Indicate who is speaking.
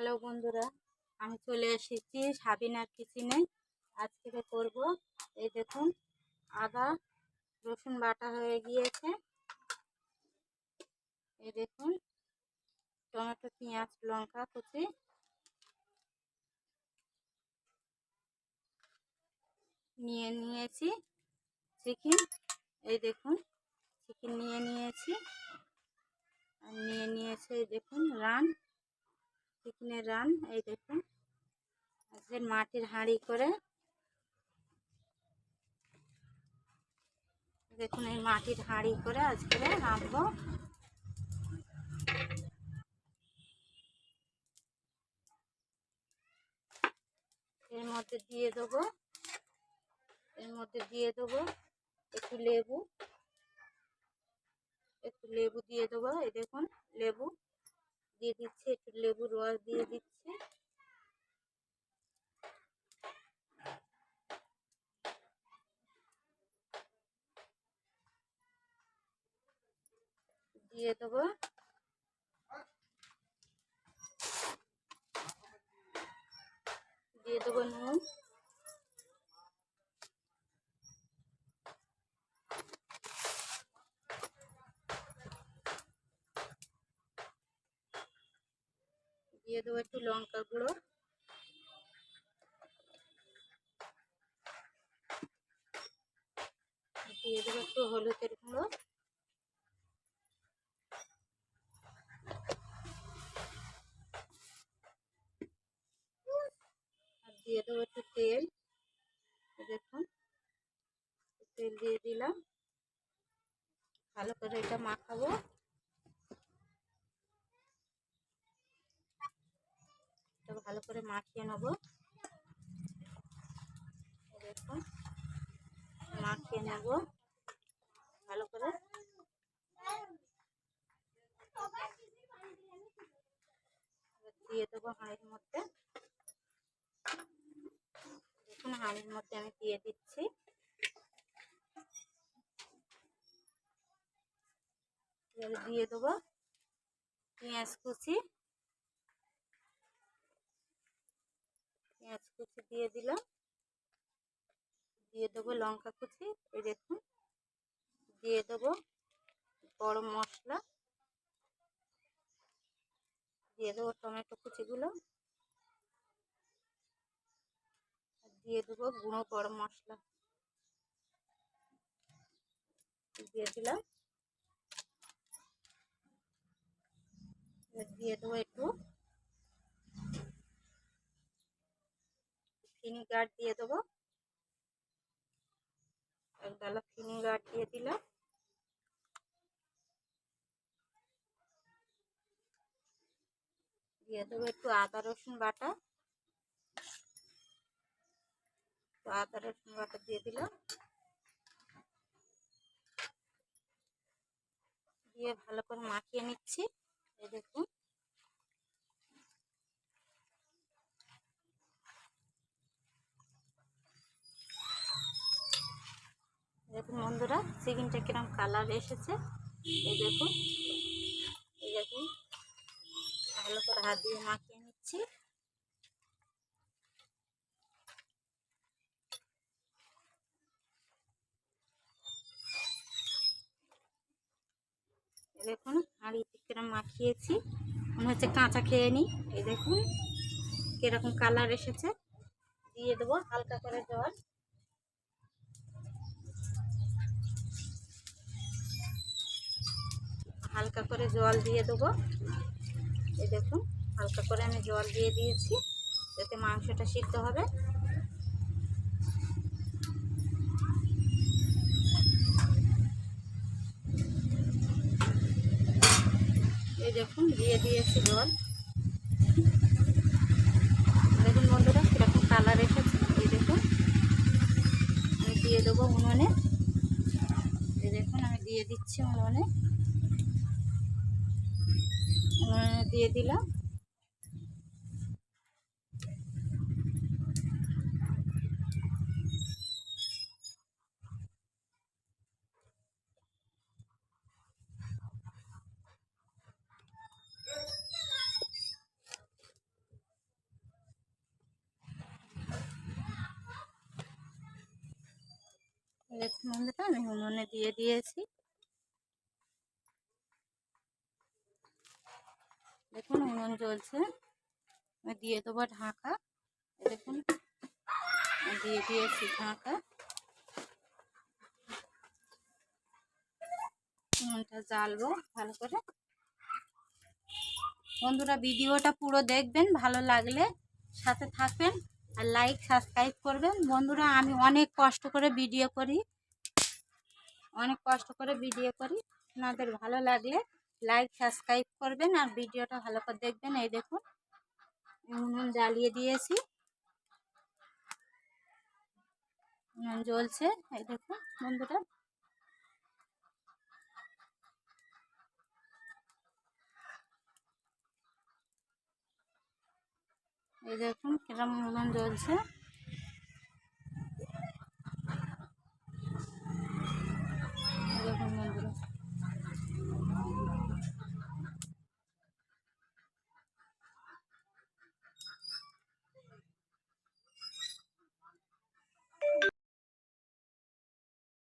Speaker 1: Hello বন্ধুরা, আমি চলে এসেছি সাবিনার কিচেনে আজ থেকে করব? এই দেখুন, আদা, রসুন বাটা হয়ে গিয়েছে। এই দেখুন, টমেটো, পেঁয়াজ, লঙ্কা, কুচি। নিয়ে নিয়েছি চিকেন এই দেখুন চিকেন নিয়ে নিয়েছি। আর নিয়ে নিয়েছে দেখুন, রান। চিকেনের রান, এই দেখুন। আজকে মাটির হাঁড়ি করে। দেখুন, এই মাটির হাঁড়ি করে আজকে রাঁধবো এর মধ্যে দিয়ে দেবো। এর মধ্যে দিয়ে দেবো একটু লেবু। একটু লেবু দিয়ে দেবো, এই দেখুন, লেবু। দিয়ে দিচ্ছে একটু লেবুর রস দিয়ে দিচ্ছি দিয়ে দেবো দিয়ে দেবো নুন দিয়ে দেবো একটু লঙ্কা গুঁড়ো দিয়ে দেবো একটু হলুদের গুঁড়ো আর দিয়ে দেবো একটু তেল দেখুন তেল দিয়ে দিলাম ভালো করে এটা মাখাবো ভালো করে মাখিয়ে নেব। দেখুন মাখিয়ে নেব। ভালো করে। দিয়ে দেবো হাঁড়ির মধ্যে। দেখুন, হাঁড়ির মধ্যে আমি দিয়ে দিচ্ছি। দিয়ে দেবো পেঁয়াজ কুচি পেঁয়াজ কুচি দিয়ে দিলাম। দিয়ে দেবো লঙ্কা কুচি, এই দেখুন। দিয়ে দেবো গরম মশলা। দিয়ে দেবো টমেটো কুচিগুলো। দিয়ে দেবো গুঁড়ো গরম মশলা। দিয়ে দিলাম। দিয়ে দেবো একটু ভিনিগার দিয়ে দেবো। এক ডালা ভিনিগার দিয়ে দিলাম। দিয়ে দেবো একটু আদা, রসুন বাটা। আদা, রসুন বাটা দিয়ে দিলাম। দিয়ে ভালো করে মাখিয়ে নিচ্ছি। দেখুন। দেখুন বন্ধুরা চিকেনটা কিরম কালার এসেছে। এই দেখুন এই দেখুন। ভালো করে হাত দিয়ে মাখিয়ে নিচ্ছি। দেখুন হাঁড়িতে কিরম মাখিয়েছি। মনে হচ্ছে কাঁচা খেয়ে নিই। এই দেখুন, কীরকম কালার এসেছে। দিয়ে দেবো হালকা করে জল। হালকা করে জল দিয়ে দেবো। এই দেখুন, হালকা করে আমি জল দিয়ে দিয়েছি, যাতে মাংসটা সিদ্ধ হবে। এই দেখুন, দিয়ে দিয়েছি জল। দেখুন বন্ধুরা, কীরকম কালার এসেছে। এই দেখুন, আমি দিয়ে দেবো উনুনে। এই দেখুন, আমি দিয়ে দিচ্ছি উনুনে। হ্যাঁ, দিয়ে দিলাম। দেখুন বন্ধুরা আমি হুমনে দিয়ে দিয়েছি। দেখুন উনুন জ্বলছে। দিয়ে দেবো ঢাকা। দেখুন, দিয়ে দিয়েছি ঢাকা। উনুনটা জ্বালবো ভালো করে। বন্ধুরা ভিডিওটা পুরো দেখবেন, ভালো লাগলে সাথে থাকবেন আর লাইক সাবস্ক্রাইব করবেন। বন্ধুরা, আমি অনেক কষ্ট করে ভিডিও করি। অনেক কষ্ট করে ভিডিও করি। আপনাদের ভালো লাগলে লাইক সাবস্ক্রাইব করবেন আর ভিডিওটা ভালো করে দেখবেন। এই দেখুন, উনুন জ্বালিয়ে দিয়েছি। উনুন জ্বলছে, এই দেখুন, বন্ধুরা। এই দেখুন, কিরম উনুন জ্বলছে।